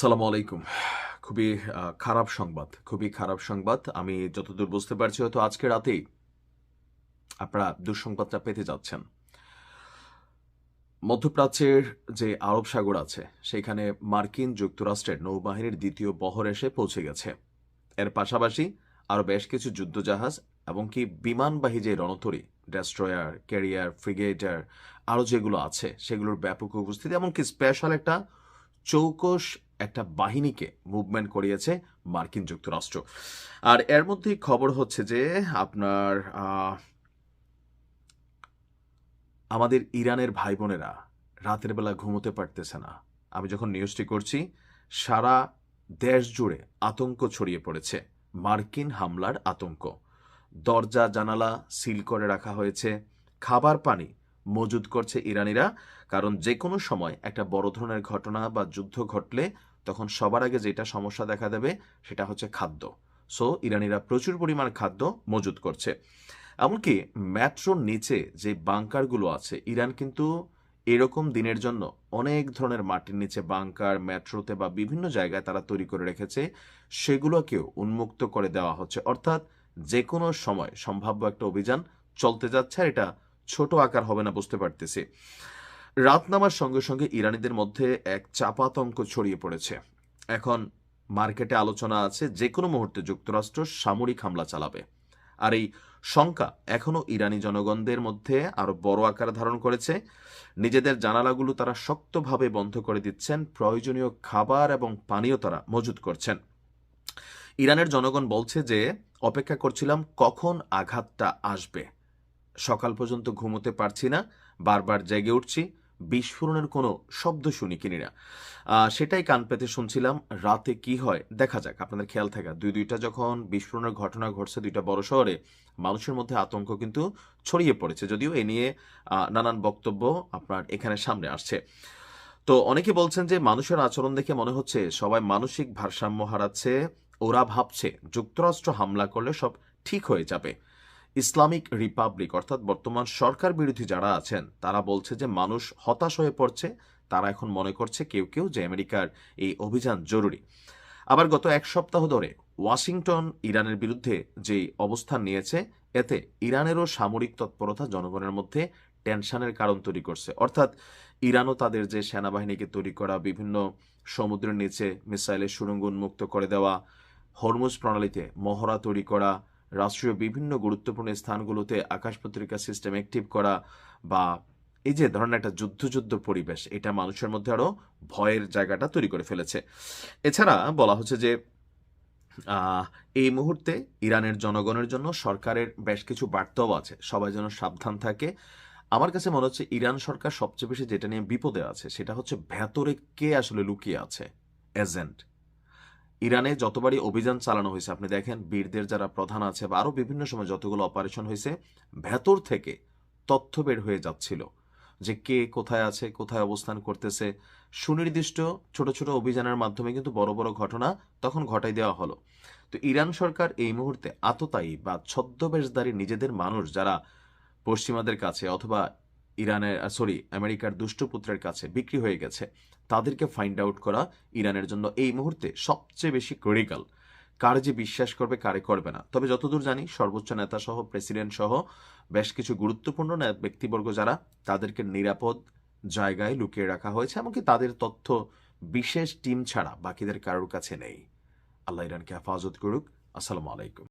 সালাম আলাইকুম। খুবই খারাপ সংবাদ, খুবই খারাপ সংবাদ। আমি যতদূর বুঝতে পারছি হয়তো আজকে রাতেই আপনারা দুঃসংবাদটা পেতে যাচ্ছেন। মধ্যপ্রাচ্যের যে আরব সাগর আছে, সেখানে মার্কিন যুক্তরাষ্ট্রের নৌবাহিনীর দ্বিতীয় বহর এসে পৌঁছে গেছে। এর পাশাপাশি আরও বেশ কিছু যুদ্ধজাহাজ এবং কি বিমানবাহী যে রণতরী, ডেস্ট্রয়ার, ক্যারিয়ার ফ্রিগেটার আরও যেগুলো আছে, সেগুলোর ব্যাপক উপস্থিতি এমনকি স্পেশাল একটা চৌকস একটা বাহিনীকে মুভমেন্ট করিয়েছে মার্কিন যুক্তরাষ্ট্র। আর এর মধ্যেই খবর হচ্ছে যে আপনার আমাদের ইরানের ভাই বোনেরা রাতের বেলা ঘুমোতে পারতেছে না। আমি যখন নিউজটি করছি, সারা দেশ জুড়ে আতঙ্ক ছড়িয়ে পড়েছে। মার্কিন হামলার আতঙ্ক। দরজা, জানালা সিল করে রাখা হয়েছে। খাবার পানি মজুদ করছে ইরানিরা, কারণ যে কোনো সময় একটা বড় ধরনের ঘটনা বা যুদ্ধ ঘটলে তখন সবার আগে যেটা সমস্যা দেখা দেবে সেটা হচ্ছে খাদ্য। সো ইরানিরা প্রচুর পরিমাণ খাদ্য মজুদ করছে। এমনকি মেট্রোর নিচে যে বাংকারগুলো আছে, ইরান কিন্তু এরকম দিনের জন্য অনেক ধরনের মাটির নিচে বাংকার মেট্রোতে বা বিভিন্ন জায়গায় তারা তৈরি করে রেখেছে। সেগুলোকেও উন্মুক্ত করে দেওয়া হচ্ছে। অর্থাৎ যে কোনো সময় সম্ভাব্য একটা অভিযান চলতে যাচ্ছে আর এটা ছোট আকার হবে না, বুঝতে পারতেছি। রাত নামার সঙ্গে সঙ্গে ইরানিদের মধ্যে এক চাপাতঙ্ক ছড়িয়ে পড়েছে। এখন মার্কেটে আলোচনা আছে যে কোনো মুহূর্তে যুক্তরাষ্ট্র সামরিক হামলা চালাবে। আর এই শঙ্কা এখনও ইরানি জনগণদের মধ্যে আরও বড় আকার ধারণ করেছে। নিজেদের জানালাগুলো তারা শক্তভাবে বন্ধ করে দিচ্ছেন, প্রয়োজনীয় খাবার এবং পানীয় তারা মজুত করছেন। ইরানের জনগণ বলছে যে, অপেক্ষা করছিলাম কখন আঘাতটা আসবে। সকাল পর্যন্ত ঘুমোতে পারছি না, বারবার জেগে উঠছি, বিস্ফোরণের কোনো শব্দ শুনি কিনি না সেটাই কান পেতে শুনছিলাম, রাতে কি হয়, দেখা যাক, আপনাদের খেয়াল থাকা। দুই দুইটা যখন বিস্ফোরণের ঘটনা ঘটছে দুইটা বড় শহরে, মানুষের মধ্যে আতঙ্ক কিন্তু ছড়িয়ে পড়েছে, যদিও এ নিয়ে নানান বক্তব্য আপনার এখানে সামনে আসছে। তো অনেকে বলছেন যে, মানুষের আচরণ দেখে মনে হচ্ছে সবাই মানসিক ভারসাম্য হারাচ্ছে, ওরা ভাবছে যুক্তরাষ্ট্র হামলা করলে সব ঠিক হয়ে যাবে। ইসলামিক রিপাবলিক, অর্থাৎ বর্তমান সরকার বিরোধী যারা আছেন, তারা বলছে যে মানুষ হতাশ হয়ে পড়ছে। তারা এখন মনে করছে কেউ কেউ যে আমেরিকার এই অভিযান জরুরি। আবার গত এক সপ্তাহ ধরে ওয়াশিংটন ইরানের বিরুদ্ধে যে অবস্থান নিয়েছে, এতে ইরানেরও সামরিক তৎপরতা জনগণের মধ্যে টেনশনের কারণ তৈরি করছে। অর্থাৎ ইরানও তাদের যে সেনাবাহিনীকে তৈরি করা, বিভিন্ন সমুদ্রের নিচে মিসাইলের সুড়ঙ্গ উন্মুক্ত করে দেওয়া, হরমুজ প্রণালীতে মহড়া তৈরি করা রাষ্ট্রীয় বিভিন্ন গুরুত্বপূর্ণ স্থানগুলোতে আকাশ পত্রিকা সিস্টেম অ্যাক্টিভ করা বা এই যে ধরনের একটা যুদ্ধ যুদ্ধ পরিবেশ, এটা মানুষের মধ্যে আরও ভয়ের জায়গাটা তৈরি করে ফেলেছে। এছাড়া বলা হচ্ছে যে এই মুহূর্তে ইরানের জনগণের জন্য সরকারের বেশ কিছু বার্তাও আছে। সবাই যেন সাবধান থাকে। আমার কাছে মনে হচ্ছে ইরান সরকার সবচেয়ে বেশি যেটা নিয়ে বিপদে আছে, সেটা হচ্ছে ভেতরে কে আসলে লুকিয়ে আছে এজেন্ট ইরানে যতবারই অভিযান চালানো হয়েছে, আপনি দেখেন বীরদের যারা প্রধান আছে বা আরও বিভিন্ন সময় যতগুলো অপারেশন হয়েছে, ভেতর থেকে তথ্য বের হয়ে যাচ্ছিল যে কে কোথায় আছে, কোথায় অবস্থান করতেছে। সুনির্দিষ্ট ছোট ছোট অভিযানের মাধ্যমে কিন্তু বড় বড় ঘটনা তখন ঘটাই দেওয়া হলো। তো ইরান সরকার এই মুহূর্তে আততায়ী বা ছদ্মবেশধারী নিজেদের মানুষ যারা পশ্চিমাদের কাছে অথবা ইরানের সরি আমেরিকার দুষ্টপুত্রের কাছে বিক্রি হয়ে গেছে। তাদেরকে ফাইন্ড আউট করা ইরানের জন্য এই মুহূর্তে সবচেয়ে বেশি ক্রিটিক্যাল কার যে বিশ্বাস করবে, কারে করবে না। তবে যতদূর জানি, সর্বোচ্চ নেতা সহ প্রেসিডেন্ট সহ, বেশ কিছু গুরুত্বপূর্ণ ব্যক্তিবর্গ যারা তাদেরকে নিরাপদ জায়গায় লুকিয়ে রাখা হয়েছে, এমনকি তাদের তথ্য বিশেষ টিম ছাড়া বাকিদের কারোর কাছে নেই। আল্লাহ ইরানকে হেফাজত করুক। আসসালামু আলাইকুম।